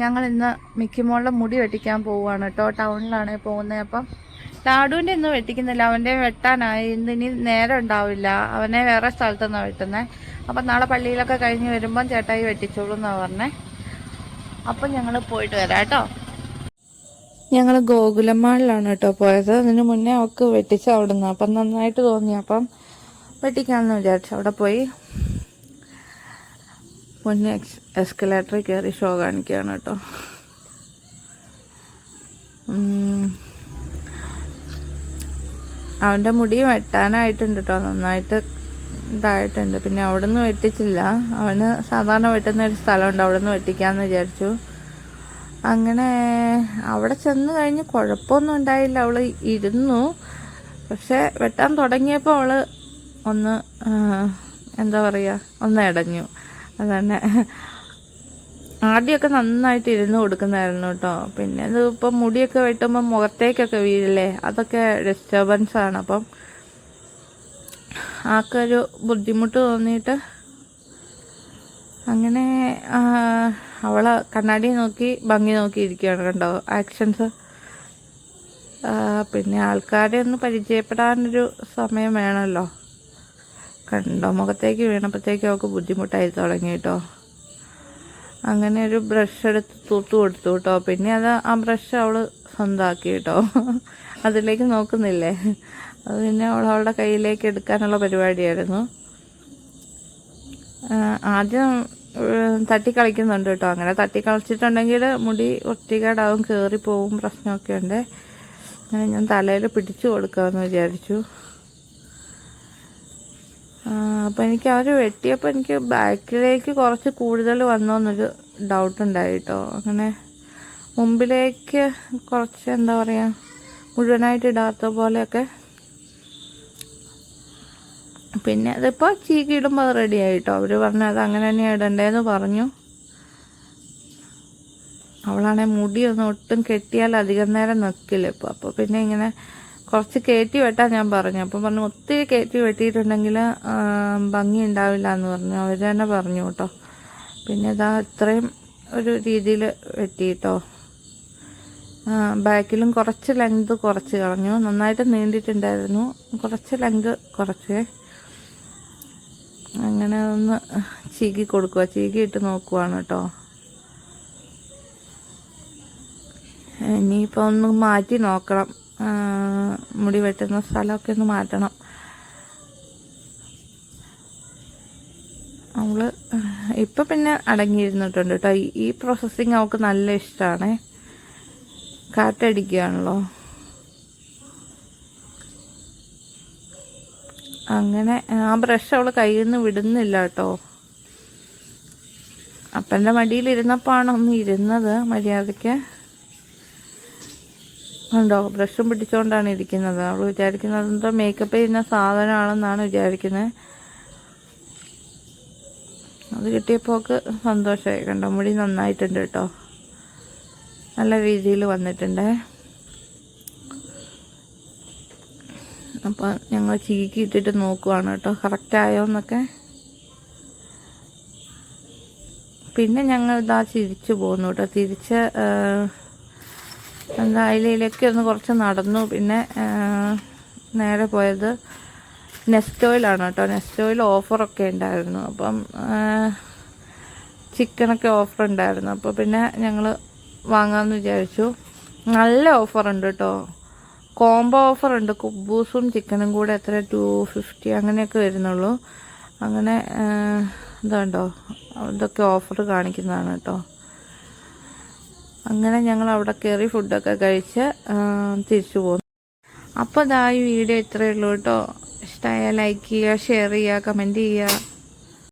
ഞങ്ങൾ ഇന്ന് മിക്കിമോളുടെ മുടി വെട്ടിക്കാൻ പോവുകയാണ് കേട്ടോ. ടൗണിലാണ് പോകുന്നത്. അപ്പം ലാഡുവിന്റെ ഒന്നും വെട്ടിക്കുന്നില്ല. അവന്റെ വെട്ടാനായി. ഇന്ന് ഇനി നേരം ഉണ്ടാവില്ല. അവനെ വേറെ സ്ഥലത്തുനിന്നാണ് വെട്ടുന്നത് അപ്പം നാളെ പള്ളിയിലൊക്കെ കഴിഞ്ഞ് വരുമ്പം ചേട്ടായി വെട്ടിച്ചോളൂ എന്നാണ് പറഞ്ഞേ. അപ്പം ഞങ്ങൾ പോയിട്ട് വരാം കേട്ടോ. ഞങ്ങൾ ഗോകുലമാളിലാണ് കേട്ടോ പോയത്. അതിന് മുന്നേ അവക്ക് വെട്ടിച്ച് അവിടുന്ന്. അപ്പം നന്നായിട്ട് തോന്നി. അപ്പം വെട്ടിക്കാമെന്ന് വിചാരിച്ചു. അവിടെ പോയി. മുന്നേ എക്സ് എസ്കലേറ്ററിൽ കയറി ഷോ കാണിക്കുകയാണ് കേട്ടോ. അവന്റെ മുടി വെട്ടാനായിട്ടുണ്ട് കേട്ടോ. നന്നായിട്ട് ഇതായിട്ടുണ്ട്. പിന്നെ അവിടെ നിന്ന് വെട്ടിച്ചില്ല. അവന് സാധാരണ വെട്ടുന്ന ഒരു സ്ഥലമുണ്ട്. അവിടെ നിന്ന് വെട്ടിക്കാമെന്ന് വിചാരിച്ചു. അങ്ങനെ അവിടെ ചെന്ന് കഴിഞ്ഞ് കുഴപ്പമൊന്നും ഉണ്ടായില്ല. അവൾ ഇരുന്നു. പക്ഷെ വെട്ടാൻ തുടങ്ങിയപ്പോൾ അവൾ ഒന്ന് എന്താ പറയുക ഒന്ന് ഇടഞ്ഞു അതന്നെ. ആദ്യമൊക്കെ നന്നായിട്ട് ഇരുന്ന് കൊടുക്കുന്നതായിരുന്നു കേട്ടോ പിന്നെ ഇത് ഇപ്പം മുടിയൊക്കെ വെട്ടുമ്പോൾ മുഖത്തേക്കൊക്കെ വീഴില്ലേ? അതൊക്കെ ഡിസ്റ്റർബൻസ് ആണ്. അപ്പം ആൾക്കൊരു ബുദ്ധിമുട്ട് തോന്നിയിട്ട് അങ്ങനെ അവളെ കണ്ണാടി നോക്കി ഭംഗി നോക്കി ഇരിക്കുകയാണ് കണ്ടോ? ആക്ഷൻസ് പിന്നെ ആൾക്കാരെ ഒന്ന് പരിചയപ്പെടാനൊരു സമയം വേണമല്ലോ കണ്ടോ? മുഖത്തേക്ക് വീണപ്പോഴത്തേക്ക് അവൾക്ക് ബുദ്ധിമുട്ടായി തുടങ്ങി കേട്ടോ. അങ്ങനെ ഒരു ബ്രഷ് എടുത്ത് തൂത്ത് കൊടുത്തു കേട്ടോ. പിന്നെ അത് ആ ബ്രഷ് അവൾ സ്വന്തമാക്കി കേട്ടോ. അതിലേക്ക് നോക്കുന്നില്ലേ? അത് പിന്നെ അവൾ അവളുടെ കയ്യിലേക്ക് എടുക്കാനുള്ള പരിപാടിയായിരുന്നു. ആദ്യം തട്ടിക്കളിക്കുന്നുണ്ട് തട്ടി കളിക്കുന്നുണ്ട് കേട്ടോ. അങ്ങനെ തട്ടിക്കളിച്ചിട്ടുണ്ടെങ്കിൽ മുടി ഒറ്റക്കേടാവും കയറിപ്പോവും പോവും പ്രശ്നമൊക്കെ ഉണ്ട്. അങ്ങനെ ഞാൻ തലയിൽ പിടിച്ചു കൊടുക്കാമെന്ന് വിചാരിച്ചു. അപ്പം എനിക്ക് അവർ വെട്ടിയപ്പോൾ എനിക്ക് ബാക്കിലേക്ക് കുറച്ച് കൂടുതൽ വന്നോന്നൊരു ഡൗട്ട് ഉണ്ടായി കേട്ടോ അങ്ങനെ മുമ്പിലേക്ക് കുറച്ച് എന്താ പറയുക മുഴുവനായിട്ട് ഇടാത്ത പോലെയൊക്കെ. പിന്നെ അതിപ്പോൾ ചീക്കി ഇടുമ്പോൾ അത് റെഡി ആയിട്ടോ അവർ പറഞ്ഞു അത് അങ്ങനെ തന്നെയാണ് ഇടണ്ടേന്ന് പറഞ്ഞു. അവളാണെ മുടിയൊന്നും ഒട്ടും കെട്ടിയാൽ അധികം നേരം നിൽക്കില്ല ഇപ്പോൾ അപ്പോൾ പിന്നെ ഇങ്ങനെ കുറച്ച് കയറ്റി വെട്ടാൻ ഞാൻ പറഞ്ഞു. അപ്പം പറഞ്ഞു ഒത്തിരി കയറ്റി വെട്ടിയിട്ടുണ്ടെങ്കിൽ ഭംഗി ഉണ്ടാവില്ല എന്ന് പറഞ്ഞു. അവർ തന്നെ പറഞ്ഞു കേട്ടോ. പിന്നെ ഇതാ ഇത്രയും ഒരു രീതിയിൽ വെട്ടി വെട്ടിയിട്ടോ ബാക്കിലും കുറച്ച് ലെങ്ത് കുറച്ച് കളഞ്ഞു. നന്നായിട്ട് നീണ്ടിട്ടുണ്ടായിരുന്നു. കുറച്ച് ലെങ്ത് കുറച്ച്. അങ്ങനെ ഒന്ന് ചീകി കൊടുക്കുക ചീകി ഇട്ട് നോക്കുവാണ് കേട്ടോ. ഇനിയിപ്പോൾ ഒന്ന് മാറ്റി നോക്കണം. മുടി വെട്ടുന്ന സ്ഥലമൊക്കെ ഒന്ന് മാറ്റണം. നമ്മൾ ഇപ്പം പിന്നെ അടങ്ങിയിരുന്നിട്ടുണ്ട് കേട്ടോ. ഈ- പ്രോസസ്സിങ് അവൾക്ക് നല്ല ഇഷ്ടമാണ് കാറ്റടിക്കുകയാണല്ലോ അങ്ങനെ ആ ബ്രഷ് അവൾ കയ്യിൽ നിന്ന് വിടുന്നില്ല കേട്ടോ. അപ്പന്റെ മടിയിലിരുന്നപ്പോഴാണ് ഒന്ന് ഇരുന്നത് മര്യാദയ്ക്ക്. ഉണ്ടോ? ബ്രഷും പിടിച്ചുകൊണ്ടാണ് ഇരിക്കുന്നത്. അവൾ വിചാരിക്കുന്നത് എന്തോ മേക്കപ്പ് ചെയ്യുന്ന സാധനമാണെന്നാണ് വിചാരിക്കുന്നത്. അത് കിട്ടിയപ്പോൾക്ക് സന്തോഷമായി. കണ്ടോ മുടി നന്നായിട്ടുണ്ട് കേട്ടോ. നല്ല രീതിയിൽ വന്നിട്ടുണ്ട്. അപ്പോൾ ഞങ്ങൾ ചീക്കി ഇട്ടിട്ട് നോക്കുവാണ് കേട്ടോ. കറക്റ്റായോ എന്നൊക്കെ. പിന്നെ ഞങ്ങൾ ഇതാ ചിരിച്ചു പോകുന്നു കേട്ടോ. തിരിച്ച് എന്താ അതിലേക്ക് ഒന്ന് കുറച്ച് നടന്നു. പിന്നെ നേരെ പോയത് നെസ്റ്റോയിലാണ് കേട്ടോ. നെസ്റ്റോയിൽ ഓഫറൊക്കെ ഉണ്ടായിരുന്നു. അപ്പം ചിക്കനൊക്കെ ഓഫർ ഉണ്ടായിരുന്നു. അപ്പോൾ പിന്നെ ഞങ്ങൾ വാങ്ങാമെന്ന് വിചാരിച്ചു. നല്ല ഓഫറുണ്ട് കേട്ടോ. കോംബോ ഓഫറുണ്ട്. കുബൂസും ചിക്കനും കൂടെ എത്ര? ടു ഫിഫ്റ്റി അങ്ങനെയൊക്കെ വരുന്നുള്ളൂ. അങ്ങനെ ഇതുണ്ടോ ഇതൊക്കെ ഓഫർ കാണിക്കുന്നതാണ് കേട്ടോ. അങ്ങനെ ഞങ്ങൾ അവിടെ കയറി ഫുഡൊക്കെ കഴിച്ച് തിരിച്ചു പോന്നു. അപ്പോൾ ഇതാ ഈ വീഡിയോ ഇത്രയേ ഉള്ളൂ കേട്ടോ. ഇഷ്ടമായ ലൈക്ക് ചെയ്യുക ഷെയർ ചെയ്യുക കമന്റ് ചെയ്യുക.